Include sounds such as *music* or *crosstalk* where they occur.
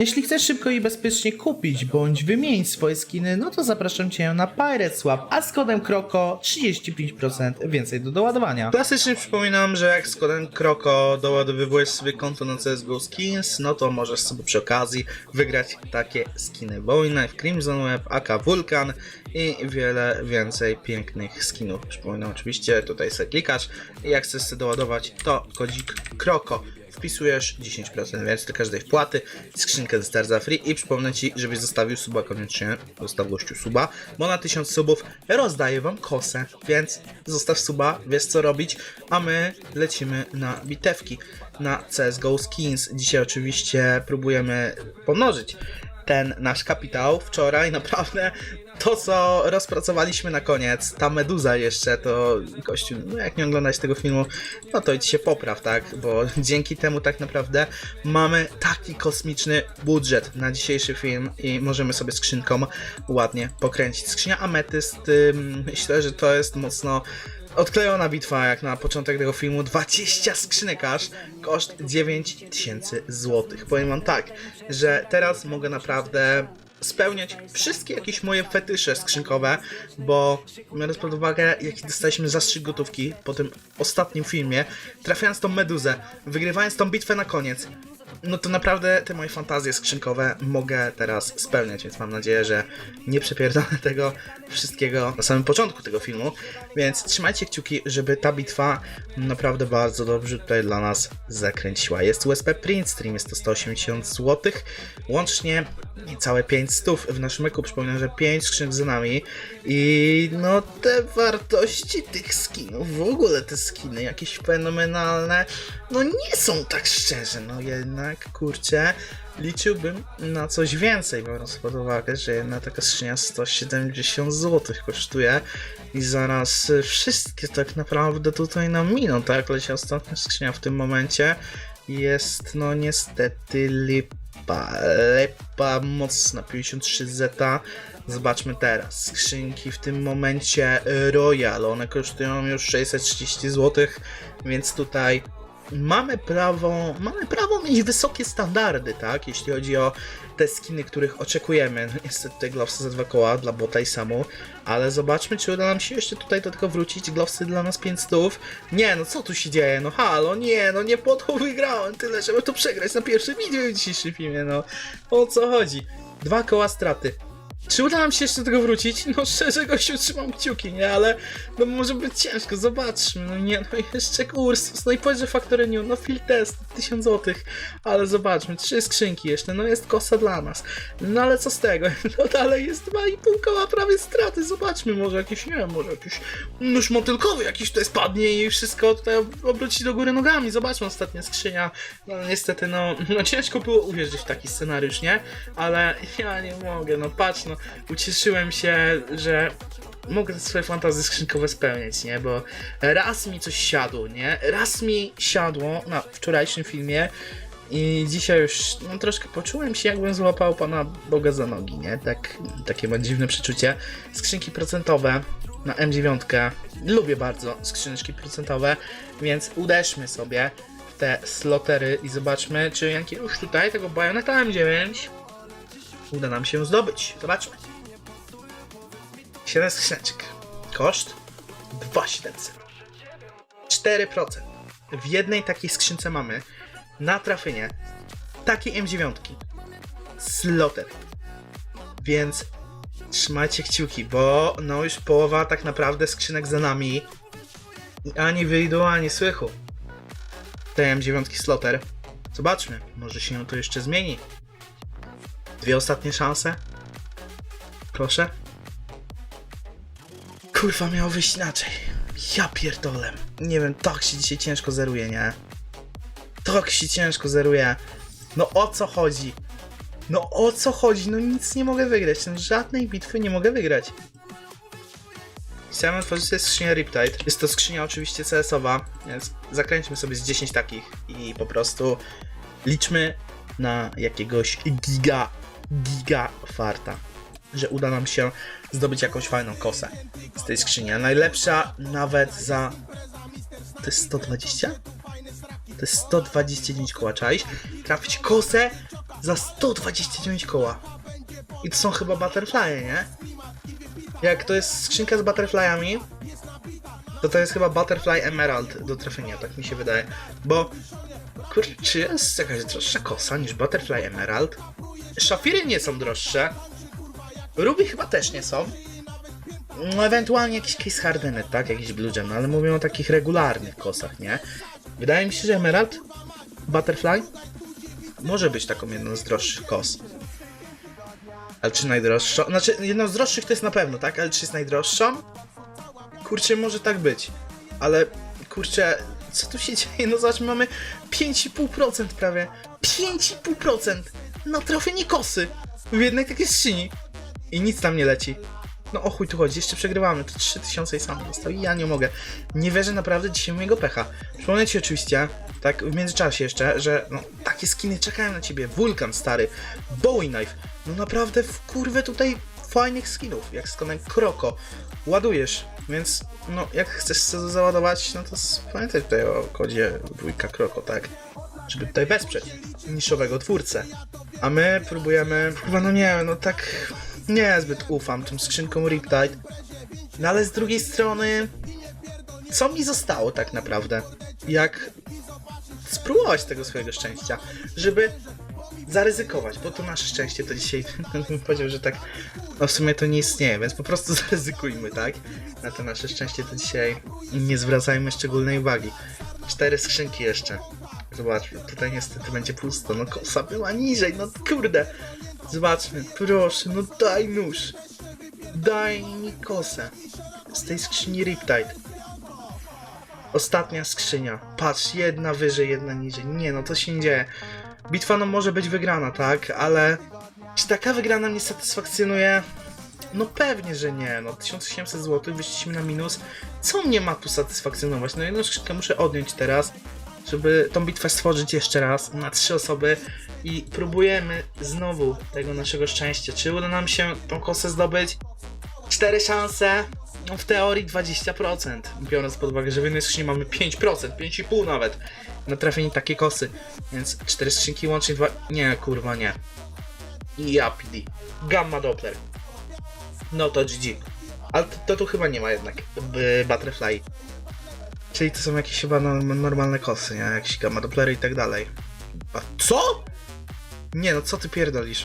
Jeśli chcesz szybko i bezpiecznie kupić bądź wymienić swoje skiny, no to zapraszam Cię na Pirate Swap, a z kodem KROKO 35% więcej do doładowania. Klasycznie przypominam, że jak z kodem KROKO doładowywujesz sobie konto na CSGO Skins, no to możesz sobie przy okazji wygrać takie skiny Bowie Knife, Crimson Web, AK Vulkan i wiele więcej pięknych skinów. Przypominam oczywiście, tutaj sobie klikasz i jak chcesz sobie doładować, to kodzik KROKO wpisujesz 10% więcej do każdej wpłaty, skrzynkę ze Star za free i przypomnę Ci, żebyś zostawił suba koniecznie, zostaw gościu suba, bo na 1000 subów rozdaję Wam kosę, więc zostaw suba, wiesz co robić, a my lecimy na bitewki, na CSGO Skins. Dzisiaj oczywiście próbujemy pomnożyć ten nasz kapitał. Wczoraj *laughs* naprawdę to, co rozpracowaliśmy na koniec, ta meduza jeszcze, to kościół, no jak nie oglądać tego filmu, no to idź się popraw, tak? Bo *laughs* dzięki temu tak naprawdę mamy taki kosmiczny budżet na dzisiejszy film i możemy sobie skrzynką ładnie pokręcić. Skrzynia ametyst, myślę, że to jest mocno odklejona bitwa jak na początek tego filmu. 20 skrzynek aż, koszt 9000 zł. Powiem wam tak, że teraz mogę naprawdę spełniać wszystkie jakieś moje fetysze skrzynkowe, bo biorąc pod uwagę, jaki dostaliśmy zastrzyk gotówki po tym ostatnim filmie, trafiając tą meduzę, wygrywając tą bitwę na koniec, no to naprawdę te moje fantazje skrzynkowe mogę teraz spełniać, więc mam nadzieję, że nie przepierdolę *laughs* tego wszystkiego na samym początku tego filmu, więc trzymajcie kciuki, żeby ta bitwa naprawdę bardzo dobrze tutaj dla nas zakręciła. Jest USP Print Stream, jest to 180 zł, łącznie niecałe 5 stów w naszym eku, przypominam, że 5 skrzynek za nami i no te wartości tych skinów, w ogóle te skiny jakieś fenomenalne, no nie są tak szczerze, no jednak, kurczę, liczyłbym na coś więcej, biorąc pod uwagę, że jedna taka skrzynia 170 zł kosztuje i zaraz wszystkie tak naprawdę tutaj nam miną, tak? Leci ostatnia skrzynia w tym momencie jest no niestety lipa, lipa mocna, 53 zeta. Zobaczmy teraz, skrzynki w tym momencie Royal, one kosztują już 630 zł, więc tutaj mamy prawo, mamy prawo mieć wysokie standardy, tak? Jeśli chodzi o te skiny, których oczekujemy. No, niestety te glowsy za dwa koła dla bota i samu, ale zobaczmy, czy uda nam się jeszcze tutaj do tego wrócić. Glowsy dla nas 5 stów. Nie, no co tu się dzieje? No halo, nie, no nie po to wygrałem tyle, żeby to przegrać na pierwszym wideo w dzisiejszym filmie, no. O co chodzi? Dwa koła straty. Czy uda nam się jeszcze do tego wrócić? No szczerze, gościu, trzymam kciuki, nie? Ale no może być ciężko, zobaczmy. No nie, no jeszcze kurs, no i powiedz, że New, no field test, 1000 zł. Ale zobaczmy, trzy skrzynki jeszcze, no jest kosa dla nas. No ale co z tego? *laughs* No dalej jest 2,5 koła prawie straty, zobaczmy, może jakiś, nie wiem, może jakiś nóż motylkowy jakiś tutaj spadnie i wszystko tutaj ob- obróci do góry nogami. Zobaczmy ostatnia skrzynia. No niestety, no, no ciężko było uwierzyć w taki scenariusz, nie? Ale ja nie mogę, no patrz, no ucieszyłem się, że mogę swoje fantazje skrzynkowe spełniać, nie? Bo raz mi coś siadło, nie? Raz mi siadło na wczorajszym filmie i dzisiaj już no, troszkę poczułem się, jakbym złapał pana Boga za nogi, nie? Tak, takie mam dziwne przeczucie. Skrzynki procentowe na M9. Lubię bardzo skrzyneczki procentowe, więc uderzmy sobie w te slotery i zobaczmy, czy jakiegoś tutaj tego bajoneta M9 uda nam się zdobyć. Zobaczmy. 7 skrzyneczek. Koszt 2700. 4%. W jednej takiej skrzynce mamy na trafienie takiej M9. Sloter. Więc trzymajcie kciuki, bo no już połowa tak naprawdę skrzynek za nami. Ani wyjdą, ani słychu. Tej M9 Sloter. Zobaczmy, może się to jeszcze zmieni. Dwie ostatnie szanse. Proszę. Kurwa, miało wyjść inaczej. Ja pierdolę. Nie wiem, tak się dzisiaj ciężko zeruje, nie? Tak się ciężko zeruje. No o co chodzi? No o co chodzi? No nic nie mogę wygrać. No, żadnej bitwy nie mogę wygrać. Chciałem otworzyć sobie skrzynię Riptide. Jest to skrzynia oczywiście CS-owa, więc zakręćmy sobie z 10 takich i po prostu liczmy na jakiegoś giga, giga farta, że uda nam się zdobyć jakąś fajną kosę z tej skrzyni. Najlepsza nawet za... To jest 120? To jest 129 koła, czaisz? Trafić kosę za 129 koła. I to są chyba butterfly, nie? Jak to jest skrzynka z butterflyami, to to jest chyba butterfly emerald do trafienia, tak mi się wydaje. Bo, kurczę, czy jest jakaś droższa kosa niż butterfly emerald? Szafiry nie są droższe. Ruby chyba też nie są. No, ewentualnie jakiś case hardenet, tak? Jakiś blue gem, no, ale mówimy o takich regularnych kosach, nie? Wydaje mi się, że emerald, butterfly może być taką jedną z droższych kos. Ale czy najdroższą? Znaczy, jedną z droższych to jest na pewno, tak? Ale czy jest najdroższą? Kurczę, może tak być. Ale, kurczę, co tu się *laughs* dzieje? No zobacz, my mamy 5,5% prawie. 5,5% na trafienie kosy w jednej takiej skrzyni. I nic tam nie leci. No o chuj tu chodzi, jeszcze przegrywamy, to 3000 i sam został i ja nie mogę. Nie wierzę naprawdę dzisiaj mojego pecha. Przypomnę ci oczywiście, tak w międzyczasie jeszcze, że no takie skiny czekają na ciebie. Wulkan stary, Bowie Knife, no naprawdę w kurwę tutaj fajnych skinów, jak z konem Kroko. Ładujesz, więc no jak chcesz załadować, no to pamiętaj tutaj o kodzie dwójka Kroko, tak? Żeby tutaj wesprzeć niszowego twórcę. A my próbujemy, chyba no nie, no tak niezbyt ufam tym skrzynkom Riptide. No ale z drugiej strony, co mi zostało tak naprawdę? Jak spróbować tego swojego szczęścia, żeby zaryzykować, bo to nasze szczęście to dzisiaj, *laughs* bym powiedział, że tak, no w sumie to nie istnieje, więc po prostu *laughs* zaryzykujmy, tak? Na to nasze szczęście to dzisiaj nie zwracajmy szczególnej uwagi. Cztery skrzynki jeszcze. Zobaczmy, tutaj niestety będzie pusto, no kosa była niżej, no kurde. Zobaczmy, proszę, no daj nóż. Daj mi kosę. Z tej skrzyni Riptide. Ostatnia skrzynia. Patrz, jedna wyżej, jedna niżej. Nie no, to się nie dzieje. Bitwa no może być wygrana, tak? Ale czy taka wygrana mnie satysfakcjonuje? No pewnie, że nie. No 1800 zł, wyszliśmy na minus. Co mnie ma tu satysfakcjonować? No jedną skrzynkę muszę odjąć teraz, żeby tą bitwę stworzyć jeszcze raz na trzy osoby i próbujemy znowu tego naszego szczęścia. Czy uda nam się tą kosę zdobyć? Cztery szanse. No w teorii 20%, biorąc pod uwagę, że w jednej skrzyni mamy 5%, 5,5 nawet na trafienie takiej kosy. Więc cztery skrzynki łącznie dwa... Nie, kurwa, nie. I ja PD. Gamma Doppler. No to GG. Ale to, to tu chyba nie ma jednak b- Butterfly. Czyli to są jakieś chyba no, normalne kosy, nie? Jakieś gamma Dopplery i tak dalej. A co? Nie no, co ty pierdolisz?